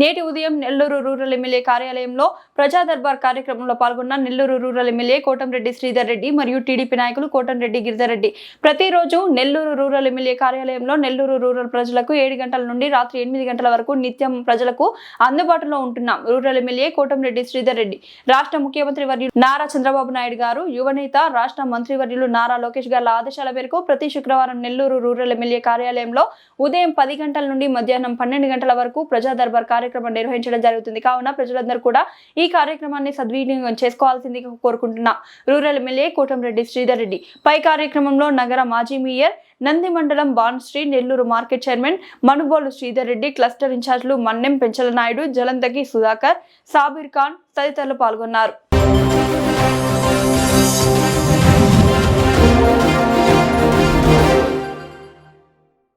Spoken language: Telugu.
నేటి ఉదయం నెల్లూరు రూరల్ ఎమ్మెల్యే కార్యాలయంలో ప్రజా దర్బార్ కార్యక్రమంలో పాల్గొన్న నెల్లూరు రూరల్ ఎమ్మెల్యే కోటంరెడ్డి శ్రీధర్ రెడ్డి మరియు టీడీపీ నాయకులు కోటంరెడ్డి గిరిధర్ రెడ్డి. ప్రతిరోజు నెల్లూరు రూరల్ ఎమ్మెల్యే కార్యాలయంలో నెల్లూరు రూరల్ ప్రజలకు ఏడు గంటల నుండి రాత్రి ఎనిమిది గంటల వరకు నిత్యం ప్రజలకు అందుబాటులో ఉంటున్నాం. Rural MLA Kotamreddy Sridhar Reddy. రాష్ట్ర ముఖ్యమంత్రి వర్యులు నారా చంద్రబాబు నాయుడు గారు యువనేత రాష్ట్ర మంత్రివర్యులు నారా లోకేష్ గారి ఆదేశాల మేరకు ప్రతి శుక్రవారం నెల్లూరు రూరల్ ఎమ్మెల్యే కార్యాలయంలో ఉదయం పది గంటల నుండి మధ్యాహ్నం పన్నెండు గంటల వరకు ప్రజా దర్బార్ కార్యక్రమం నిర్వహించడం జరుగుతుంది. కావున ప్రజలందరూ కూడా ఈ కార్యక్రమాన్ని సద్వినియోగం చేసుకోవాల్సిందిగా కోరుకుంటున్నా. Rural MLA Kotamreddy Sridhar Reddy. పై కార్యక్రమంలో నగర మాజీ మేయర్ నంది మండలం బాన్శ్రీ Nellore market chairman Manubolu Sridhar Reddy cluster ఇన్ఛార్జ్లు Mannem Penchala Naidu జలంతకి సుధాకర్ సాబిర్ ఖాన్ తదితరులు పాల్గొన్నారు.